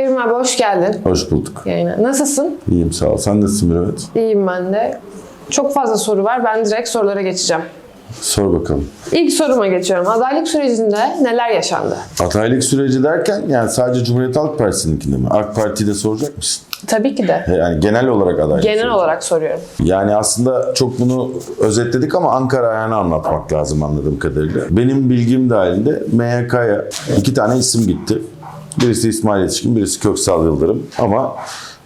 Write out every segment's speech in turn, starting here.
Evrim abi hoş geldin Hoş bulduk. yayına. Nasılsın? İyiyim sağ ol. Sen nasılsın Mürüvvet? İyiyim ben de. Çok fazla soru var. Ben direkt sorulara geçeceğim. Sor bakalım. İlk soruma geçiyorum. Adaylık sürecinde neler yaşandı? Adaylık süreci derken yani sadece Cumhuriyet Halk Partisi'ninkinde mi? AK Parti'yi de soracak mısın? Tabii ki de. Yani genel olarak adaylık Genel süreci. olarak soruyorum. Yani aslında çok bunu özetledik ama Ankara ayağını anlatmak lazım anladığım kadarıyla. Benim bilgim dahilinde MYK'ya iki tane isim gitti. Birisi İsmail Yetişkin, birisi Köksal Yıldırım. Ama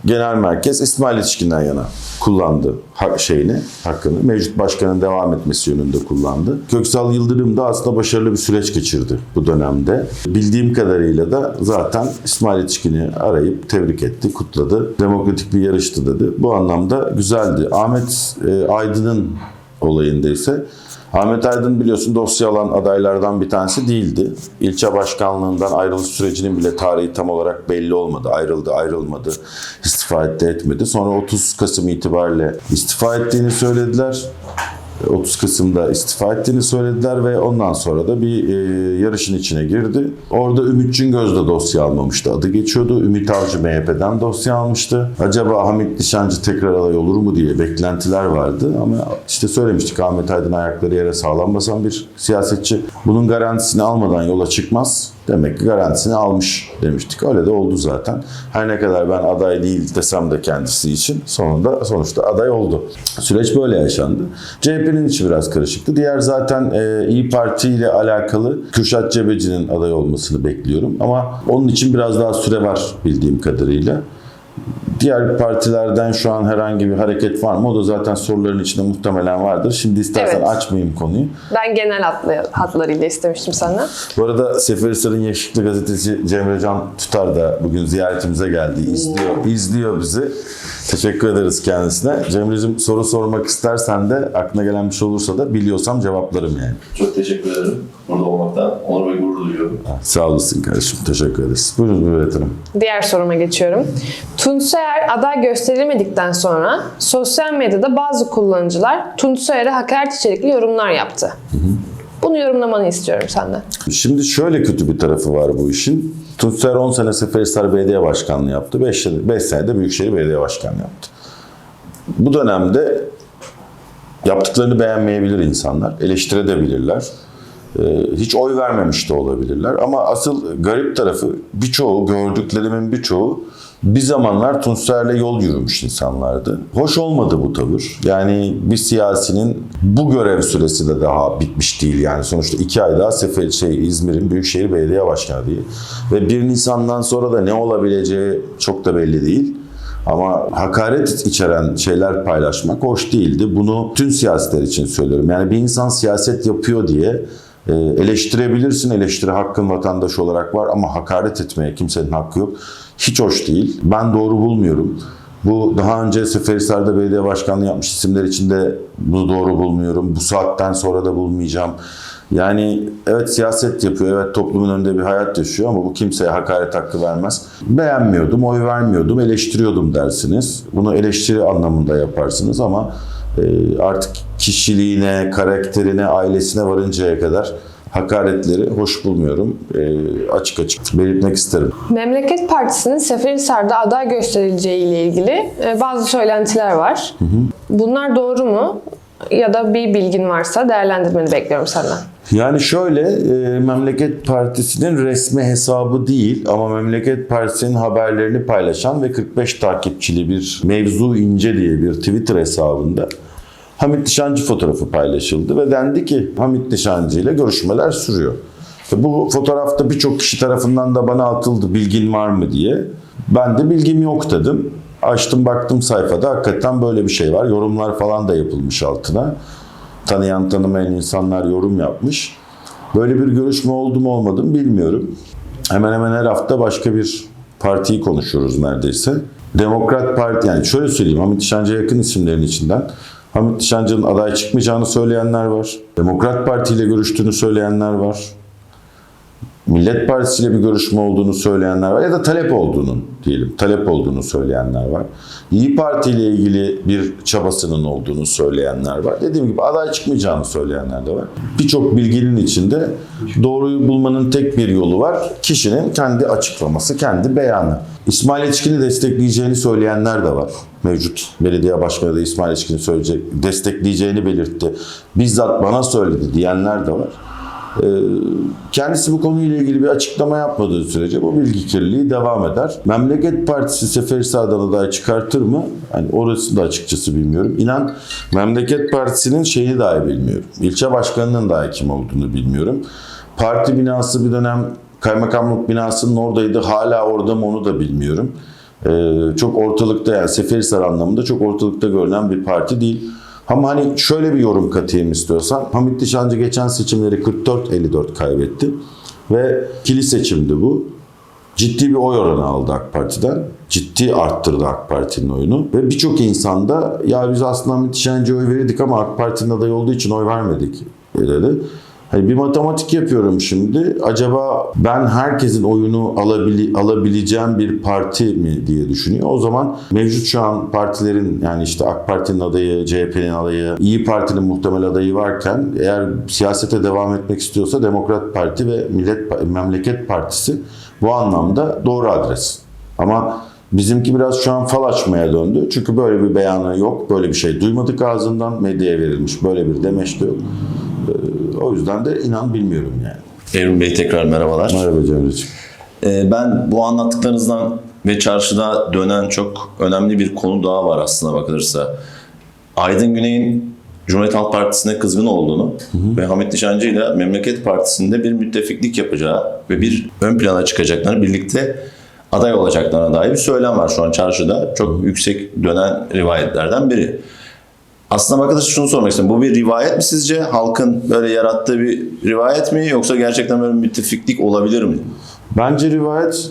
genel merkez İsmail Yetişkin'den yana kullandı şeyini, hakkını. Mevcut başkanın devam etmesi yönünde kullandı. Köksal Yıldırım da aslında başarılı bir süreç geçirdi bu dönemde. Bildiğim kadarıyla da zaten İsmail Yetişkin'i arayıp tebrik etti, kutladı. Demokratik bir yarıştı dedi. Bu anlamda güzeldi. Ahmet e, Aydın'ın olayında ise Ahmet Aydın biliyorsun dosya alan adaylardan bir tanesi değildi. İlçe başkanlığından ayrılış sürecinin bile tarihi tam olarak belli olmadı. Ayrıldı, ayrılmadı, istifa etti, etmedi. Sonra 30 Kasım itibariyle istifa ettiğini söylediler. 30 Kasım'da istifa ettiğini söylediler ve ondan sonra da bir e, yarışın içine girdi. Orada Ümit Cingöz de dosya almamıştı. Adı geçiyordu. Ümit Avcı MHP'den dosya almıştı. Acaba Hamit Nişancı tekrar aday olur mu diye beklentiler vardı. Ama işte söylemiştik Ahmet Aydın ayakları yere sağlam basan bir siyasetçi. Bunun garantisini almadan yola çıkmaz. Demek ki garantisini almış demiştik. Öyle de oldu zaten. Her ne kadar ben aday değil desem de kendisi için sonunda sonuçta aday oldu. Süreç böyle yaşandı. CHP'nin içi biraz karışıktı. Diğer zaten e, İyi Parti ile alakalı Kürşat Cebeci'nin aday olmasını bekliyorum. Ama onun için biraz daha süre var bildiğim kadarıyla. Diğer partilerden şu an herhangi bir hareket var mı? O da zaten soruların içinde muhtemelen vardır. Şimdi istersen Evet. açmayayım konuyu. Ben genel hatlı, hatlarıyla istemiştim senden. Bu arada Seferihisar'ın yakışıklı gazeteci Cemre Can Tutar da bugün ziyaretimize geldi. İzliyor, izliyor bizi. Teşekkür ederiz kendisine. Cemre'cim soru sormak istersen de aklına gelen bir şey olursa da biliyorsam cevaplarım yani. Çok teşekkür ederim. Burada olmaktan onur ve gurur duyuyorum. Sağ olasın kardeşim. Teşekkür ederiz. Buyurun Hanım. Diğer soruma geçiyorum. Tunç Soyer aday gösterilmedikten sonra sosyal medyada bazı kullanıcılar Tunç Soyer'e hakaret içerikli yorumlar yaptı. Bunu yorumlamanı istiyorum senden. Şimdi şöyle kötü bir tarafı var bu işin. Tunçer 10 sene Seferihisar Belediye Başkanlığı yaptı. 5, 5 sene de Büyükşehir Belediye Başkanlığı yaptı. Bu dönemde yaptıklarını beğenmeyebilir insanlar. Eleştirebilirler. Ee, Hiç oy vermemiş de olabilirler. Ama asıl garip tarafı birçoğu, gördüklerimin birçoğu bir zamanlar Tunçer'le yol yürümüş insanlardı. Hoş olmadı bu tavır. Yani bir siyasinin bu görev süresi de daha bitmiş değil. Yani sonuçta iki ay daha Sefer, şey, İzmir'in Büyükşehir Belediye Başkanı değil. Ve 1 Nisan'dan sonra da ne olabileceği çok da belli değil. Ama hakaret içeren şeyler paylaşmak hoş değildi. Bunu tüm siyasetler için söylüyorum. Yani bir insan siyaset yapıyor diye e, eleştirebilirsin. Eleştiri hakkın vatandaş olarak var ama hakaret etmeye kimsenin hakkı yok. Hiç hoş değil. Ben doğru bulmuyorum. Bu daha önce Seferihisar'da belediye başkanlığı yapmış isimler için de bunu doğru bulmuyorum. Bu saatten sonra da bulmayacağım. Yani evet siyaset yapıyor, evet toplumun önünde bir hayat yaşıyor ama bu kimseye hakaret hakkı vermez. Beğenmiyordum, oy vermiyordum, eleştiriyordum dersiniz. Bunu eleştiri anlamında yaparsınız ama e, artık kişiliğine, karakterine, ailesine varıncaya kadar hakaretleri hoş bulmuyorum. E, açık açık belirtmek isterim. Memleket Partisi'nin Seferihisar'da aday gösterileceği ile ilgili e, bazı söylentiler var. Bunlar doğru mu? Ya da bir bilgin varsa değerlendirmeni bekliyorum senden. Yani şöyle, e, Memleket Partisi'nin resmi hesabı değil ama Memleket Partisi'nin haberlerini paylaşan ve 45 takipçili bir mevzu ince diye bir Twitter hesabında Hamit Nişancı fotoğrafı paylaşıldı ve dendi ki Hamit Nişancı ile görüşmeler sürüyor. Bu fotoğrafta birçok kişi tarafından da bana atıldı bilgin var mı diye. Ben de bilgim yok dedim. Açtım baktım sayfada hakikaten böyle bir şey var. Yorumlar falan da yapılmış altına. Tanıyan tanımayan insanlar yorum yapmış. Böyle bir görüşme oldu mu olmadı mı bilmiyorum. Hemen hemen her hafta başka bir partiyi konuşuyoruz neredeyse. Demokrat Parti yani şöyle söyleyeyim Hamit Nişancı'ya yakın isimlerin içinden Hamit Nişancı'nın aday çıkmayacağını söyleyenler var. Demokrat Parti ile görüştüğünü söyleyenler var. Millet Partisi ile bir görüşme olduğunu söyleyenler var ya da talep olduğunu diyelim. Talep olduğunu söyleyenler var. İyi Parti ile ilgili bir çabasının olduğunu söyleyenler var. Dediğim gibi aday çıkmayacağını söyleyenler de var. Birçok bilginin içinde doğruyu bulmanın tek bir yolu var. Kişinin kendi açıklaması, kendi beyanı. İsmail Eçkin'i destekleyeceğini söyleyenler de var. Mevcut belediye başkanı da İsmail Eçkin'i söyleyecek, destekleyeceğini belirtti. Bizzat bana söyledi diyenler de var. Ee, Kendisi bu konuyla ilgili bir açıklama yapmadığı sürece bu bilgi kirliliği devam eder. Memleket Partisi Seferihisar'dan aday çıkartır mı? Hani orası da açıkçası bilmiyorum. İnan Memleket Partisi'nin şeyini dahi bilmiyorum. İlçe başkanının dahi kim olduğunu bilmiyorum. Parti binası bir dönem kaymakamlık binasının oradaydı. Hala orada mı onu da bilmiyorum. Ee, çok ortalıkta yani Seferihisar anlamında çok ortalıkta görünen bir parti değil. Ama hani şöyle bir yorum katayım istiyorsan. Hamit Nişancı geçen seçimleri 44-54 kaybetti. Ve kili seçimdi bu. Ciddi bir oy oranı aldı AK Parti'den. Ciddi arttırdı AK Parti'nin oyunu. Ve birçok insan da ya biz aslında Hamit Nişancı'ya oy verirdik ama AK Parti'nin adayı olduğu için oy vermedik dedi. Hani bir matematik yapıyorum şimdi. Acaba ben herkesin oyunu alabili, alabileceğim bir parti mi diye düşünüyor. O zaman mevcut şu an partilerin yani işte AK Parti'nin adayı, CHP'nin adayı, İyi Parti'nin muhtemel adayı varken eğer siyasete devam etmek istiyorsa Demokrat Parti ve Millet Memleket Partisi bu anlamda doğru adres. Ama Bizimki biraz şu an fal açmaya döndü. Çünkü böyle bir beyanı yok. Böyle bir şey duymadık ağzından. Medyaya verilmiş böyle bir demeç de yok. O yüzden de inan bilmiyorum yani. Evrim Bey tekrar merhabalar. Merhaba Cemre'ciğim. Ee, ben bu anlattıklarınızdan ve çarşıda dönen çok önemli bir konu daha var aslına bakılırsa. Aydın Güney'in Cumhuriyet Halk Partisi'ne kızgın olduğunu ve Hamit Nişancı ile Memleket Partisi'nde bir müttefiklik yapacağı ve bir ön plana çıkacaklarını birlikte aday olacaklarına dair bir söylem var şu an çarşıda. Çok yüksek dönen rivayetlerden biri. Aslına bakılırsa şunu sormak istiyorum. Bu bir rivayet mi sizce? Halkın böyle yarattığı bir rivayet mi? Yoksa gerçekten böyle müttefiklik olabilir mi? Bence rivayet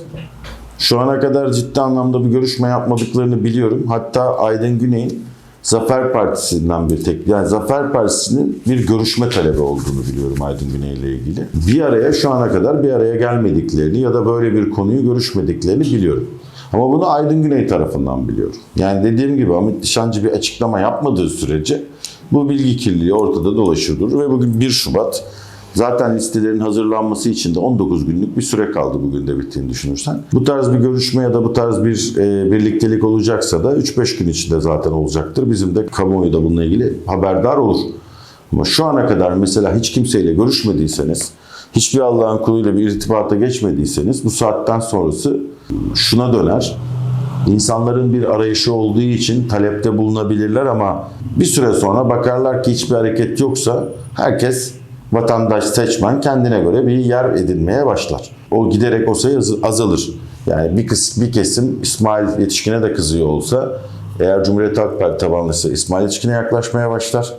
şu ana kadar ciddi anlamda bir görüşme yapmadıklarını biliyorum. Hatta Aydın Güney'in Zafer Partisi'nden bir tek yani Zafer Partisi'nin bir görüşme talebi olduğunu biliyorum Aydın Güney ile ilgili. Bir araya şu ana kadar bir araya gelmediklerini ya da böyle bir konuyu görüşmediklerini biliyorum. Ama bunu Aydın Güney tarafından biliyorum. Yani dediğim gibi Hamit Nişancı bir açıklama yapmadığı sürece bu bilgi kirliliği ortada dolaşır durur ve bugün 1 Şubat Zaten listelerin hazırlanması için de 19 günlük bir süre kaldı bugün de bittiğini düşünürsen. Bu tarz bir görüşme ya da bu tarz bir e, birliktelik olacaksa da 3-5 gün içinde zaten olacaktır. Bizim de kamuoyu da bununla ilgili haberdar olur. Ama şu ana kadar mesela hiç kimseyle görüşmediyseniz, hiçbir Allah'ın kuluyla bir irtibata geçmediyseniz bu saatten sonrası şuna döner. İnsanların bir arayışı olduğu için talepte bulunabilirler ama bir süre sonra bakarlar ki hiçbir hareket yoksa herkes vatandaş seçmen kendine göre bir yer edinmeye başlar. O giderek o sayı az- azalır. Yani bir, kıs, bir kesim İsmail Yetişkin'e de kızıyor olsa eğer Cumhuriyet Halk Parti tabanlıysa İsmail Yetişkin'e yaklaşmaya başlar.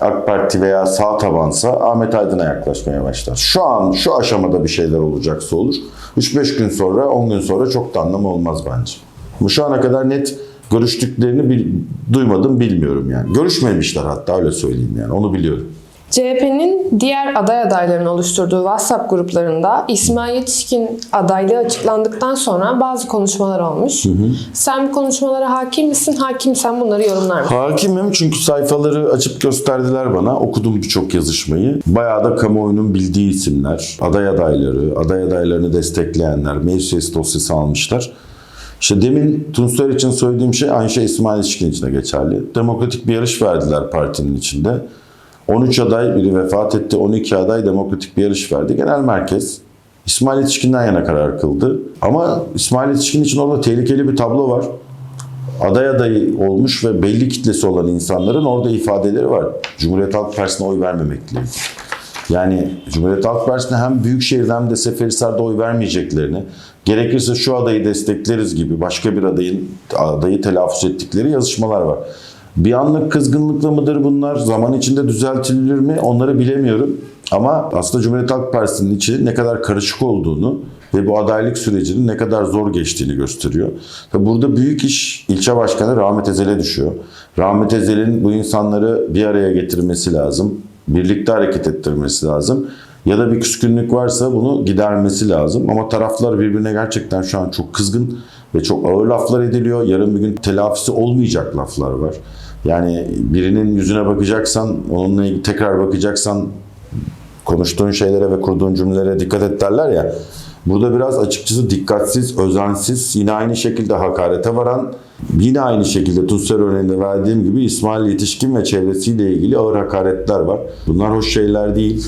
AK Parti veya sağ tabansa Ahmet Aydın'a yaklaşmaya başlar. Şu an şu aşamada bir şeyler olacaksa olur. 3-5 gün sonra 10 gün sonra çok da anlamı olmaz bence. Ama şu ana kadar net görüştüklerini bil- duymadım bilmiyorum yani. Görüşmemişler hatta öyle söyleyeyim yani onu biliyorum. CHP'nin diğer aday adaylarının oluşturduğu WhatsApp gruplarında İsmail Yetişkin adaylığı açıklandıktan sonra bazı konuşmalar olmuş. Sen bu konuşmalara hakim misin? Hakimsen bunları yorumlar mısın? Hakimim çünkü sayfaları açıp gösterdiler bana. Okudum birçok yazışmayı. Bayağı da kamuoyunun bildiği isimler, aday adayları, aday adaylarını destekleyenler, meclis dosyası almışlar. İşte demin Tunçlar için söylediğim şey aynı şey İsmail İçkin için de geçerli. Demokratik bir yarış verdiler partinin içinde. 13 aday biri vefat etti, 12 aday demokratik bir yarış verdi. Genel merkez İsmail Yetişkin'den yana karar kıldı. Ama İsmail Yetişkin için orada tehlikeli bir tablo var aday adayı olmuş ve belli kitlesi olan insanların orada ifadeleri var. Cumhuriyet Halk Partisi'ne oy vermemekle. Yani Cumhuriyet Halk Partisi'ne hem Büyükşehir'de hem de Seferihisar'da oy vermeyeceklerini, gerekirse şu adayı destekleriz gibi başka bir adayın adayı telaffuz ettikleri yazışmalar var. Bir anlık kızgınlıkla mıdır bunlar? Zaman içinde düzeltilir mi? Onları bilemiyorum. Ama aslında Cumhuriyet Halk Partisi'nin içi ne kadar karışık olduğunu ve bu adaylık sürecinin ne kadar zor geçtiğini gösteriyor. Tabi burada büyük iş ilçe başkanı Rahmet Ezel'e düşüyor. Rahmet Ezel'in bu insanları bir araya getirmesi lazım. Birlikte hareket ettirmesi lazım. ya da bir küskünlük varsa bunu gidermesi lazım. Ama taraflar birbirine gerçekten şu an çok kızgın ve çok ağır laflar ediliyor. Yarın bir gün telafisi olmayacak laflar var. Yani birinin yüzüne bakacaksan, onunla tekrar bakacaksan konuştuğun şeylere ve kurduğun cümlelere dikkat et derler ya. Burada biraz açıkçası dikkatsiz, özensiz, yine aynı şekilde hakarete varan, yine aynı şekilde Tuncer örneğinde verdiğim gibi İsmail Yetişkin ve çevresiyle ilgili ağır hakaretler var. Bunlar hoş şeyler değil,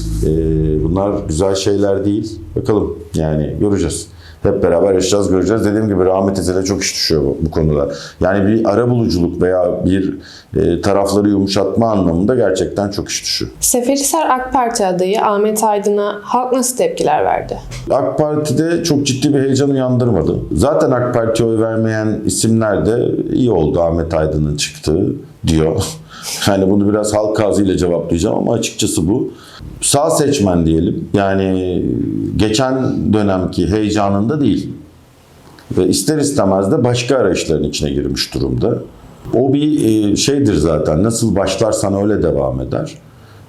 bunlar güzel şeyler değil. Bakalım yani göreceğiz. Hep beraber yaşayacağız, göreceğiz. Dediğim gibi Rahmet Ezel'e çok iş düşüyor bu, bu konuda. Yani bir ara buluculuk veya bir e, tarafları yumuşatma anlamında gerçekten çok iş düşüyor. Seferihisar AK Parti adayı Ahmet Aydın'a halk nasıl tepkiler verdi? AK Parti'de çok ciddi bir heyecan uyandırmadı. Zaten AK Parti'ye oy vermeyen isimler de iyi oldu Ahmet Aydın'ın çıktığı diyor. Yani bunu biraz halk ağzıyla cevaplayacağım ama açıkçası bu. Sağ seçmen diyelim. Yani geçen dönemki heyecanında değil. Ve ister istemez de başka arayışların içine girmiş durumda. O bir e, şeydir zaten. Nasıl başlarsan öyle devam eder.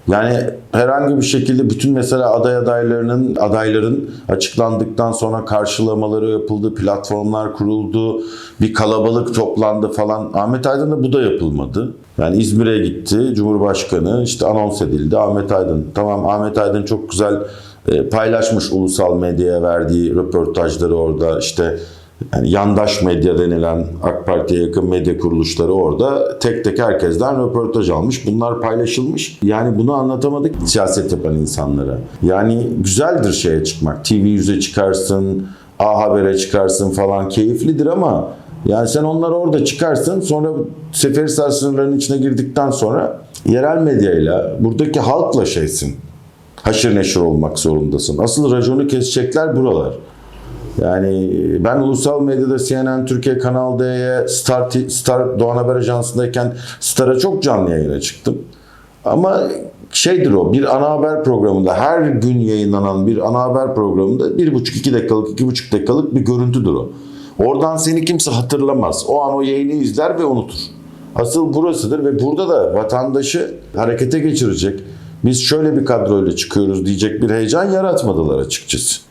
Yani herhangi bir şekilde bütün mesela aday adaylarının adayların açıklandıktan sonra karşılamaları yapıldı, platformlar kuruldu, bir kalabalık toplandı falan. Ahmet Aydın'da bu da yapılmadı. Yani İzmir'e gitti, Cumhurbaşkanı işte anons edildi. Ahmet Aydın, tamam Ahmet Aydın çok güzel e, paylaşmış ulusal medyaya verdiği röportajları orada işte yani yandaş medya denilen AK Parti'ye yakın medya kuruluşları orada tek tek herkesten röportaj almış. Bunlar paylaşılmış. Yani bunu anlatamadık siyaset yapan insanlara. Yani güzeldir şeye çıkmak. TV yüze çıkarsın, A Haber'e çıkarsın falan keyiflidir ama yani sen onları orada çıkarsın sonra Seferihisar sınırlarının içine girdikten sonra yerel medyayla buradaki halkla şeysin. Haşır neşir olmak zorundasın. Asıl raconu kesecekler buralar. Yani ben ulusal medyada CNN Türkiye Kanal D'ye Star, Star Doğan Haber Ajansı'ndayken Star'a çok canlı yayına çıktım. Ama şeydir o bir ana haber programında her gün yayınlanan bir ana haber programında bir buçuk iki dakikalık iki buçuk dakikalık bir görüntüdür o. Oradan seni kimse hatırlamaz. O an o yayını izler ve unutur. Asıl burasıdır ve burada da vatandaşı harekete geçirecek. Biz şöyle bir kadroyla çıkıyoruz diyecek bir heyecan yaratmadılar açıkçası.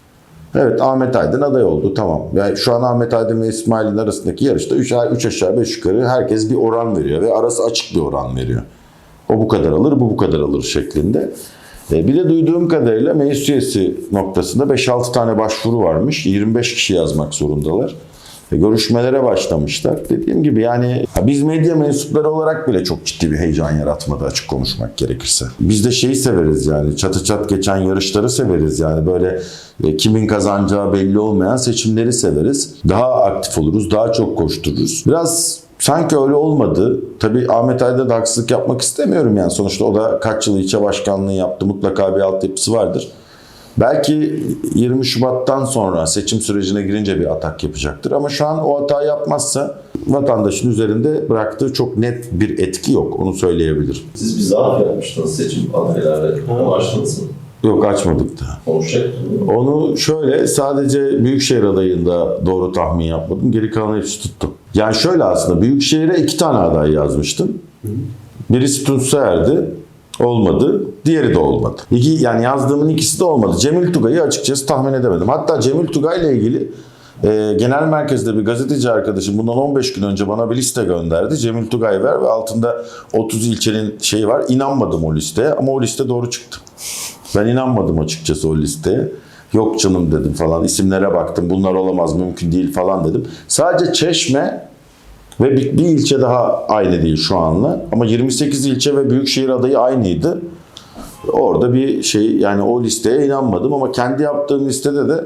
Evet Ahmet Aydın aday oldu tamam. Yani şu an Ahmet Aydın ve İsmail'in arasındaki yarışta 3 üç aşağı 5 yukarı herkes bir oran veriyor ve arası açık bir oran veriyor. O bu kadar alır, bu bu kadar alır şeklinde. E, Bir de duyduğum kadarıyla meclis üyesi noktasında 5-6 tane başvuru varmış. 25 kişi yazmak zorundalar. Görüşmelere başlamışlar. Dediğim gibi yani biz medya mensupları olarak bile çok ciddi bir heyecan yaratmadı açık konuşmak gerekirse. Biz de şeyi severiz yani çatı çat geçen yarışları severiz yani böyle e, kimin kazanacağı belli olmayan seçimleri severiz. Daha aktif oluruz, daha çok koştururuz. Biraz Sanki öyle olmadı. Tabii Ahmet Aydın'a da haksızlık yapmak istemiyorum yani. Sonuçta o da kaç yıl ilçe başkanlığı yaptı. Mutlaka bir altyapısı vardır. Belki 20 Şubat'tan sonra seçim sürecine girince bir atak yapacaktır. Ama şu an o hata yapmazsa vatandaşın üzerinde bıraktığı çok net bir etki yok. Onu söyleyebilirim. Siz bir zaaf yapmıştınız seçim adaylarıyla. Onu açtınız mı? Yok açmadık da. Konuşacak mı? Onu şöyle sadece Büyükşehir adayında doğru tahmin yapmadım. Geri kalan hepsi tuttu. Yani şöyle aslında Büyükşehir'e iki tane aday yazmıştım. Birisi Tunçer'di. Olmadı. Diğeri de olmadı. İki, yani yazdığımın ikisi de olmadı. Cemil Tugay'ı açıkçası tahmin edemedim. Hatta Cemil Tugay'la ilgili e, genel merkezde bir gazeteci arkadaşım bundan 15 gün önce bana bir liste gönderdi. Cemil Tugay ver ve altında 30 ilçenin şeyi var. İnanmadım o listeye ama o liste doğru çıktı. Ben inanmadım açıkçası o listeye. Yok canım dedim falan. İsimlere baktım. Bunlar olamaz, mümkün değil falan dedim. Sadece Çeşme ve bir, bir ilçe daha aynı değil şu anla. Ama 28 ilçe ve büyükşehir adayı aynıydı. Orada bir şey yani o listeye inanmadım ama kendi yaptığım listede de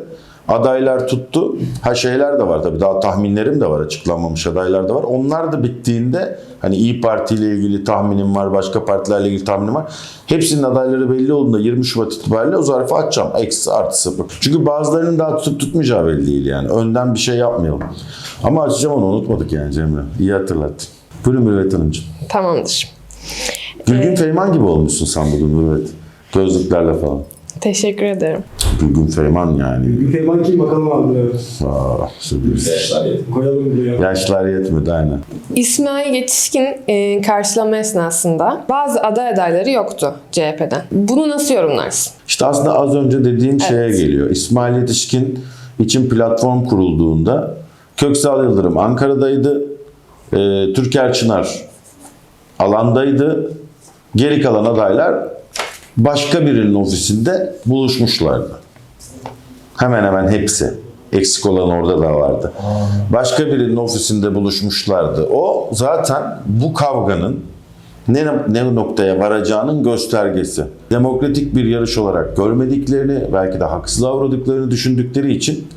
adaylar tuttu. Ha şeyler de var tabii daha tahminlerim de var açıklanmamış adaylar da var. Onlar da bittiğinde hani İyi Parti ile ilgili tahminim var, başka partilerle ilgili tahminim var. Hepsinin adayları belli olduğunda 20 Şubat itibariyle o zarfı açacağım. Eksi artı sıfır. Çünkü bazılarının daha tutup tutmayacağı belli değil yani. Önden bir şey yapmayalım. Ama açacağım onu unutmadık yani Cemre. İyi hatırlattın. Buyurun Mürvet Hanımcığım. Tamamdır. Gülgün Feyman gibi olmuşsun sen bugün Mürvet. Gözlüklerle falan. Teşekkür ederim. Gülgün Feyman yani. Ülkeyman kim bakalım abi. Aa, sürpriz. Yaşlar yetim. Koyalım buraya. Yaşlar yetmedi aynen. İsmail Yetişkin e, karşılama esnasında bazı aday adayları yoktu CHP'den. Bunu nasıl yorumlarsın? İşte aslında az önce dediğim şeye Evet. geliyor. İsmail Yetişkin için platform kurulduğunda Köksal Yıldırım Ankara'daydı. E, Türker Çınar alandaydı. Geri kalan adaylar başka birinin ofisinde buluşmuşlardı. Hemen hemen hepsi. Eksik olan orada da vardı. Başka birinin ofisinde buluşmuşlardı. O zaten bu kavganın ne, ne noktaya varacağının göstergesi. Demokratik bir yarış olarak görmediklerini, belki de haksızlığa uğradıklarını düşündükleri için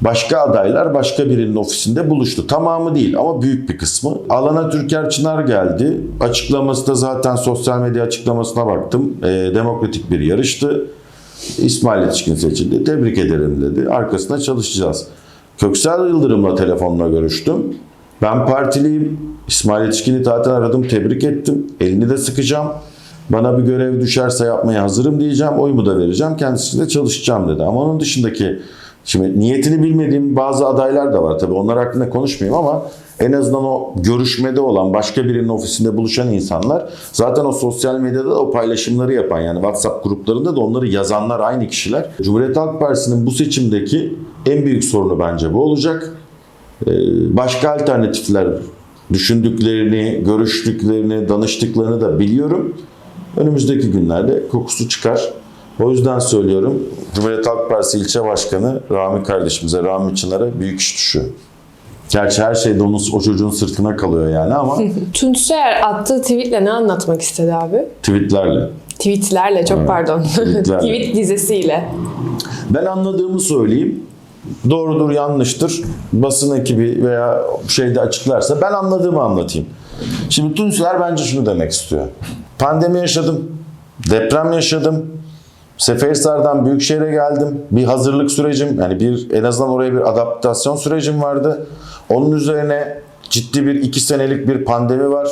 başka adaylar başka birinin ofisinde buluştu. Tamamı değil ama büyük bir kısmı. Alana Türker Çınar geldi. Açıklaması da zaten sosyal medya açıklamasına baktım. Ee, demokratik bir yarıştı. İsmail Yetişkin seçildi. Tebrik ederim dedi. Arkasında çalışacağız. Köksal Yıldırım'la telefonla görüştüm. Ben partiliyim. İsmail Yetişkin'i zaten aradım. Tebrik ettim. Elini de sıkacağım. Bana bir görev düşerse yapmaya hazırım diyeceğim. Oyumu da vereceğim. Kendisiyle çalışacağım dedi. Ama onun dışındaki şimdi niyetini bilmediğim bazı adaylar da var. Tabii onlar hakkında konuşmayayım ama en azından o görüşmede olan başka birinin ofisinde buluşan insanlar zaten o sosyal medyada da o paylaşımları yapan yani WhatsApp gruplarında da onları yazanlar aynı kişiler. Cumhuriyet Halk Partisi'nin bu seçimdeki en büyük sorunu bence bu olacak. Ee, Başka alternatifler düşündüklerini, görüştüklerini, danıştıklarını da biliyorum. Önümüzdeki günlerde kokusu çıkar. O yüzden söylüyorum Cumhuriyet Halk Partisi ilçe başkanı Rami kardeşimize, Rami Çınar'a büyük iş düşüyor. Gerçi her şey de onun, o çocuğun sırtına kalıyor yani ama Tunçer attığı tweetle ne anlatmak istedi abi? tweetlerle. Tweetlerle çok pardon. tweetlerle. Tweet dizesiyle. Ben anladığımı söyleyeyim. Doğrudur, yanlıştır. Basın ekibi veya şeyde açıklarsa ben anladığımı anlatayım. Şimdi Tunçer bence şunu demek istiyor. Pandemi yaşadım. Deprem yaşadım. Seferihisar'dan Büyükşehir'e geldim. Bir hazırlık sürecim, yani bir en azından oraya bir adaptasyon sürecim vardı. Onun üzerine ciddi bir iki senelik bir pandemi var.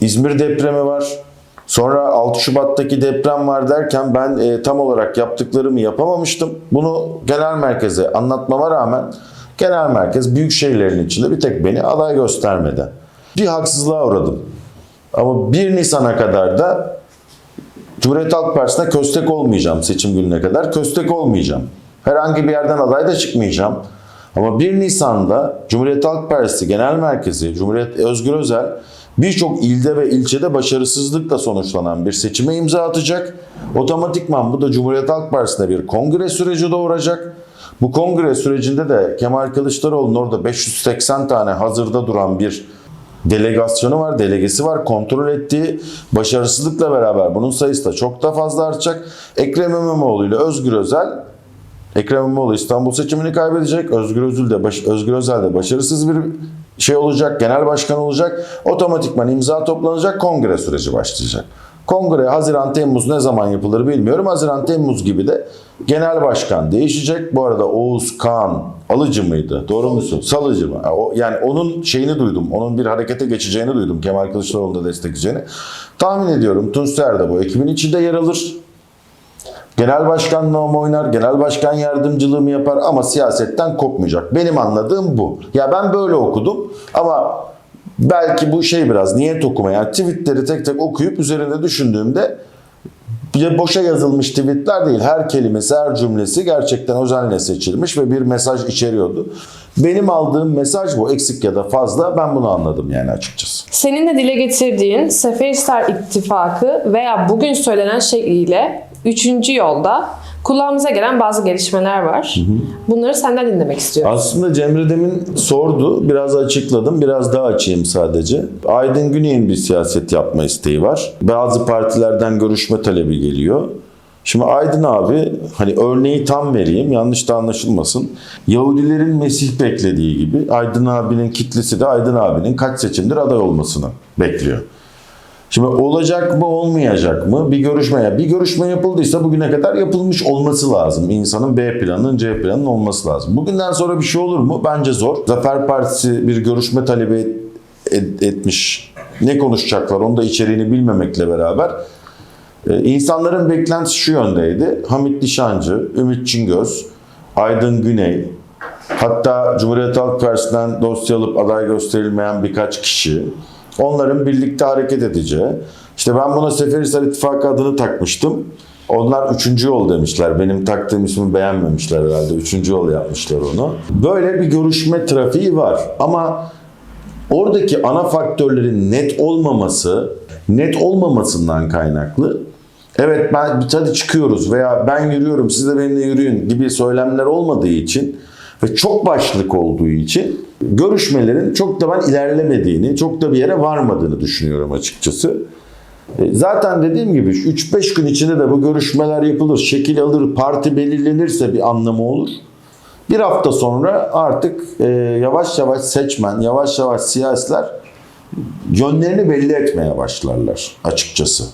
İzmir depremi var. Sonra 6 Şubat'taki deprem var derken ben e, tam olarak yaptıklarımı yapamamıştım. Bunu genel merkeze anlatmama rağmen genel merkez büyük şehirlerin içinde bir tek beni aday göstermedi. Bir haksızlığa uğradım. Ama 1 Nisan'a kadar da Cumhuriyet Halk Partisi'ne köstek olmayacağım seçim gününe kadar. Köstek olmayacağım. Herhangi bir yerden aday da çıkmayacağım. Ama 1 Nisan'da Cumhuriyet Halk Partisi Genel Merkezi, Cumhuriyet Özgür Özel birçok ilde ve ilçede başarısızlıkla sonuçlanan bir seçime imza atacak. Otomatikman bu da Cumhuriyet Halk Partisi'nde bir kongre süreci doğuracak. Bu kongre sürecinde de Kemal Kılıçdaroğlu'nun orada 580 tane hazırda duran bir delegasyonu var, delegesi var. Kontrol ettiği başarısızlıkla beraber bunun sayısı da çok da fazla artacak. Ekrem İmamoğlu ile Özgür Özel Ekrem İmamoğlu İstanbul seçimini kaybedecek. Özgür Özel de, baş, Özgür Özel de başarısız bir şey olacak. Genel başkan olacak. Otomatikman imza toplanacak. Kongre süreci başlayacak. Kongre Haziran Temmuz ne zaman yapılır bilmiyorum. Haziran Temmuz gibi de genel başkan değişecek. Bu arada Oğuz Kağan Alıcı mıydı? Doğru musun? Salıcı mı? Yani onun şeyini duydum. Onun bir harekete geçeceğini duydum. Kemal Kılıçdaroğlu'nu da destekleyeceğini. Tahmin ediyorum Tunçer de bu ekibin içinde yer alır. Genel başkanlığımı oynar, genel başkan yardımcılığımı yapar ama siyasetten kopmayacak. Benim anladığım bu. Ya ben böyle okudum ama belki bu şey biraz niyet okuma. Yani tweetleri tek tek okuyup üzerinde düşündüğümde boşa yazılmış tweetler değil. Her kelimesi, her cümlesi gerçekten özenle seçilmiş ve bir mesaj içeriyordu. Benim aldığım mesaj bu. Eksik ya da fazla. Ben bunu anladım yani açıkçası. Senin de dile getirdiğin Seferihisar İttifakı veya bugün söylenen şekliyle üçüncü yolda kulağımıza gelen bazı gelişmeler var. Bunları senden dinlemek istiyorum. Aslında Cemre demin sordu. Biraz açıkladım. Biraz daha açayım sadece. Aydın Güney'in bir siyaset yapma isteği var. Bazı partilerden görüşme talebi geliyor. Şimdi Aydın abi hani örneği tam vereyim yanlış da anlaşılmasın. Yahudilerin Mesih beklediği gibi Aydın abinin kitlesi de Aydın abinin kaç seçimdir aday olmasını bekliyor. Şimdi olacak mı olmayacak mı bir görüşme bir görüşme yapıldıysa bugüne kadar yapılmış olması lazım. İnsanın B planının C planının olması lazım. Bugünden sonra bir şey olur mu? Bence zor. Zafer Partisi bir görüşme talebi et- et- etmiş. Ne konuşacaklar onu da içeriğini bilmemekle beraber Ee, insanların beklentisi şu yöndeydi. Hamit Nişancı, Ümit Çingöz, Aydın Güney, hatta Cumhuriyet Halk Partisi'nden dosya alıp aday gösterilmeyen birkaç kişi, onların birlikte hareket edeceği. İşte ben buna Seferihisar İttifakı adını takmıştım. Onlar üçüncü yol demişler. Benim taktığım ismi beğenmemişler herhalde. Üçüncü yol yapmışlar onu. Böyle bir görüşme trafiği var. Ama oradaki ana faktörlerin net olmaması, net olmamasından kaynaklı. Evet ben hadi çıkıyoruz veya ben yürüyorum siz de benimle yürüyün gibi söylemler olmadığı için ve çok başlık olduğu için görüşmelerin çok da ben ilerlemediğini, çok da bir yere varmadığını düşünüyorum açıkçası. E, Zaten dediğim gibi 3-5 gün içinde de bu görüşmeler yapılır, şekil alır, parti belirlenirse bir anlamı olur. Bir hafta sonra artık e, yavaş yavaş seçmen, yavaş yavaş siyasiler yönlerini belli etmeye başlarlar açıkçası.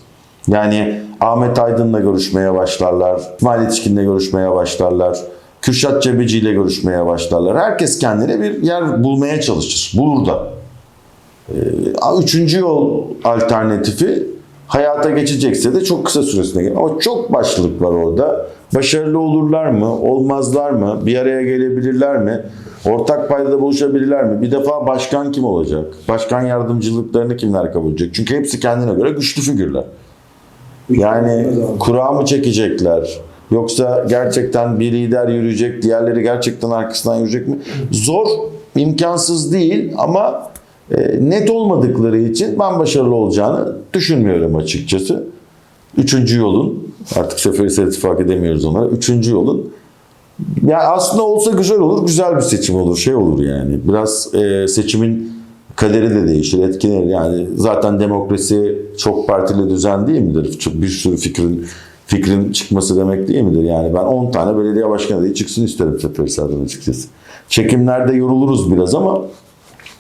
Yani Ahmet Aydın'la görüşmeye başlarlar, İsmail Yetişkin'le görüşmeye başlarlar, Kürşat Cebeci ile görüşmeye başlarlar. Herkes kendine bir yer bulmaya çalışır. Bulur da. Ee, Üçüncü yol alternatifi hayata geçecekse de çok kısa süresinde gelir. Ama çok başlık var orada. Başarılı olurlar mı? Olmazlar mı? Bir araya gelebilirler mi? Ortak paydada buluşabilirler mi? Bir defa başkan kim olacak? Başkan yardımcılıklarını kimler kabul edecek? Çünkü hepsi kendine göre güçlü figürler. Yani kura mı çekecekler? Yoksa gerçekten bir lider yürüyecek, diğerleri gerçekten arkasından yürüyecek mi? Zor, imkansız değil ama e, net olmadıkları için ben başarılı olacağını düşünmüyorum açıkçası. Üçüncü yolun, artık Seferihisar İttifakı demiyoruz onlara, üçüncü yolun ya aslında olsa güzel olur, güzel bir seçim olur, şey olur yani. Biraz e, seçimin kaderi de değişir, etkilenir. Yani zaten demokrasi çok partili düzen değil midir? Çok bir sürü fikrin fikrin çıkması demek değil midir? Yani ben 10 tane belediye başkanı adayı çıksın isterim Seferihisar'dan açıkçası. Çekimlerde yoruluruz biraz ama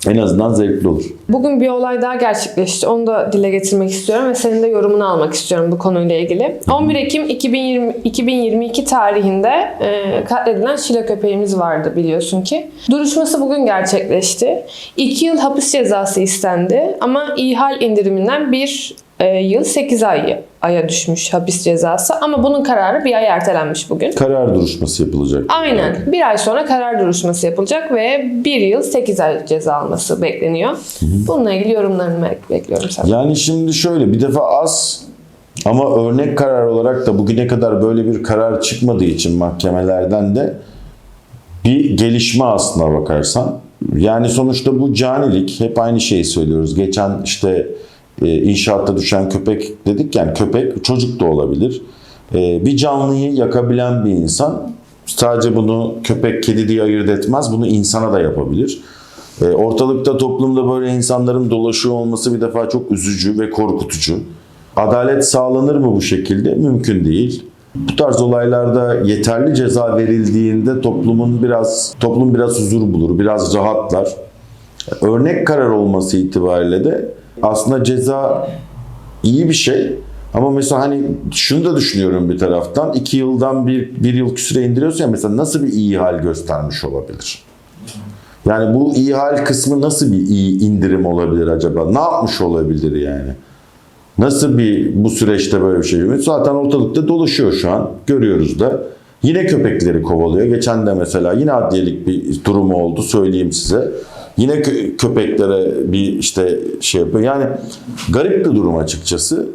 en azından zevkli olur. Bugün bir olay daha gerçekleşti. Onu da dile getirmek istiyorum ve senin de yorumunu almak istiyorum bu konuyla ilgili. 11 Ekim 2020, 2022 tarihinde e, katledilen Şile köpeğimiz vardı biliyorsun ki. Duruşması bugün gerçekleşti. 2 yıl hapis cezası istendi ama ihal indiriminden bir e, yıl 8 ay aya düşmüş hapis cezası ama bunun kararı bir ay ertelenmiş bugün. Karar duruşması yapılacak. Aynen. Bir ay sonra karar duruşması yapılacak ve bir yıl 8 ay ceza alması bekleniyor. Bununla ilgili yorumlarını bekliyorum senden. Yani şimdi şöyle bir defa az ama örnek karar olarak da bugüne kadar böyle bir karar çıkmadığı için mahkemelerden de bir gelişme aslına bakarsan. Yani sonuçta bu canilik hep aynı şeyi söylüyoruz. Geçen işte e, inşaatta düşen köpek dedik yani köpek çocuk da olabilir. E, bir canlıyı yakabilen bir insan sadece bunu köpek kedi diye ayırt etmez bunu insana da yapabilir. E, ortalıkta toplumda böyle insanların dolaşıyor olması bir defa çok üzücü ve korkutucu. Adalet sağlanır mı bu şekilde? Mümkün değil. Bu tarz olaylarda yeterli ceza verildiğinde toplumun biraz toplum biraz huzur bulur, biraz rahatlar. Örnek karar olması itibariyle de aslında ceza iyi bir şey. Ama mesela hani şunu da düşünüyorum bir taraftan. iki yıldan bir, bir yıl küsüre indiriyorsa mesela nasıl bir iyi hal göstermiş olabilir? Yani bu iyi hal kısmı nasıl bir iyi indirim olabilir acaba? Ne yapmış olabilir yani? Nasıl bir bu süreçte böyle bir şey? Zaten ortalıkta dolaşıyor şu an. Görüyoruz da. Yine köpekleri kovalıyor. Geçen de mesela yine adliyelik bir durumu oldu söyleyeyim size. Yine kö- köpeklere bir işte şey yapıyor. Yani garip bir durum açıkçası.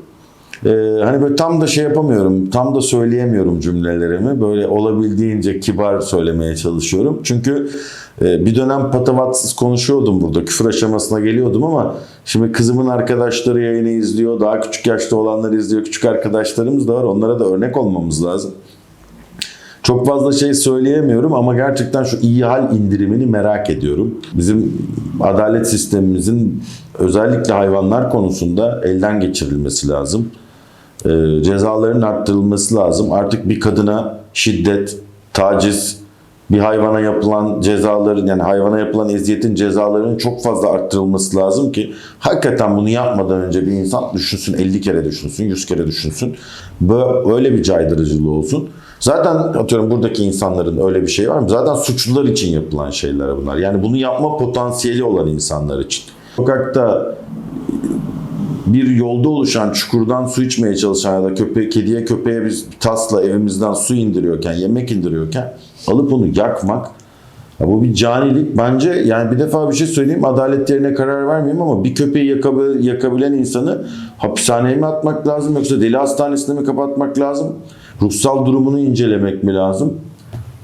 Ee, hani böyle tam da şey yapamıyorum, tam da söyleyemiyorum cümlelerimi. Böyle olabildiğince kibar söylemeye çalışıyorum. Çünkü e, bir dönem patavatsız konuşuyordum burada. Küfür aşamasına geliyordum ama şimdi kızımın arkadaşları yayını izliyor. Daha küçük yaşta olanlar izliyor. Küçük arkadaşlarımız da var. Onlara da örnek olmamız lazım. Çok fazla şey söyleyemiyorum ama gerçekten şu iyi hal indirimini merak ediyorum. Bizim adalet sistemimizin özellikle hayvanlar konusunda elden geçirilmesi lazım. Ee, cezaların arttırılması lazım. Artık bir kadına şiddet, taciz, bir hayvana yapılan cezaların yani hayvana yapılan eziyetin cezalarının çok fazla arttırılması lazım ki hakikaten bunu yapmadan önce bir insan düşünsün 50 kere düşünsün 100 kere düşünsün böyle öyle bir caydırıcılığı olsun. Zaten atıyorum buradaki insanların öyle bir şey var mı? Zaten suçlular için yapılan şeyler bunlar. Yani bunu yapma potansiyeli olan insanlar için. Sokakta bir yolda oluşan çukurdan su içmeye çalışan ya da köpeğe, kediye köpeğe biz tasla evimizden su indiriyorken, yemek indiriyorken alıp onu yakmak ya bu bir canilik. Bence yani bir defa bir şey söyleyeyim. Adalet yerine karar vermeyeyim ama bir köpeği yakabi- yakabilen insanı hapishaneye mi atmak lazım yoksa deli hastanesine mi kapatmak lazım? Ruhsal durumunu incelemek mi lazım?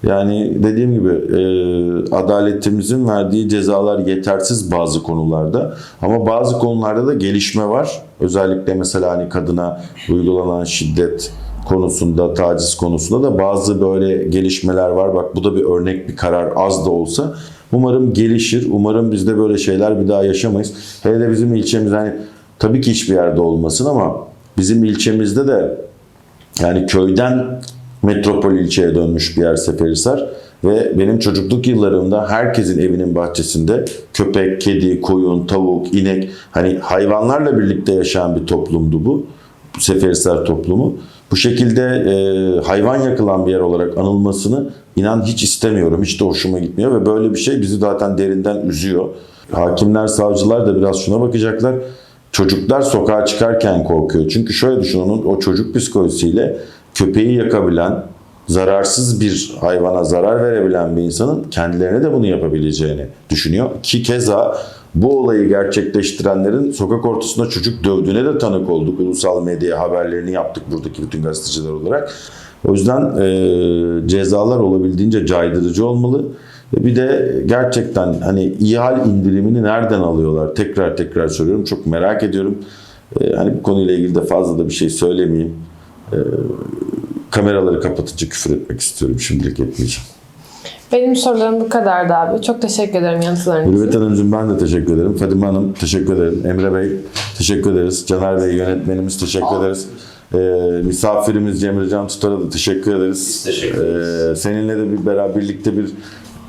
Yani dediğim gibi e, adaletimizin verdiği cezalar yetersiz bazı konularda ama bazı konularda da gelişme var. Özellikle mesela hani kadına uygulanan şiddet konusunda, taciz konusunda da bazı böyle gelişmeler var. Bak bu da bir örnek bir karar az da olsa. Umarım gelişir. Umarım biz de böyle şeyler bir daha yaşamayız. Hele de bizim ilçemiz hani tabii ki hiçbir yerde olmasın ama bizim ilçemizde de yani köyden metropol ilçeye dönmüş bir yer Seferihisar. Ve benim çocukluk yıllarımda herkesin evinin bahçesinde köpek, kedi, koyun, tavuk, inek hani hayvanlarla birlikte yaşayan bir toplumdu bu. Seferihisar toplumu. Bu şekilde e, hayvan yakılan bir yer olarak anılmasını inan hiç istemiyorum. Hiç de hoşuma gitmiyor ve böyle bir şey bizi zaten derinden üzüyor. Hakimler, savcılar da biraz şuna bakacaklar. Çocuklar sokağa çıkarken korkuyor. Çünkü şöyle düşün onun o çocuk psikolojisiyle köpeği yakabilen, zararsız bir hayvana zarar verebilen bir insanın kendilerine de bunu yapabileceğini düşünüyor. Ki keza bu olayı gerçekleştirenlerin sokak ortasında çocuk dövdüğüne de tanık olduk. Ulusal medya haberlerini yaptık buradaki bütün gazeteciler olarak. O yüzden e, cezalar olabildiğince caydırıcı olmalı. Ve Bir de gerçekten hani ihal indirimini nereden alıyorlar? Tekrar tekrar soruyorum. Çok merak ediyorum. E, hani bu konuyla ilgili de fazla da bir şey söylemeyeyim. E, kameraları kapatınca küfür etmek istiyorum. Şimdilik etmeyeceğim. Benim sorularım bu kadardı abi. Çok teşekkür ederim yanıtlarınız için. Mürüvvet Hanımcığım ben de teşekkür ederim. Fadime Hanım teşekkür ederim. Emre Bey teşekkür ederiz. Caner Bey yönetmenimiz teşekkür ederiz. Ee, misafirimiz Cemre Can Tutar'a da teşekkür ederiz. teşekkür Ee, seninle de bir beraber birlikte bir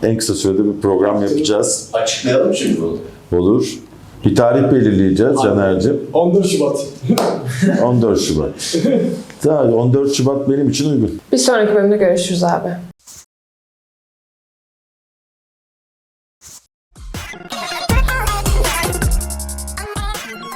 en kısa sürede bir program yapacağız. Açıklayalım şimdi bunu. Olur. Bir tarih belirleyeceğiz Caner'cim. 14 Şubat. 14 Şubat. Tamam, 14 Şubat benim için uygun. Bir sonraki bölümde görüşürüz abi.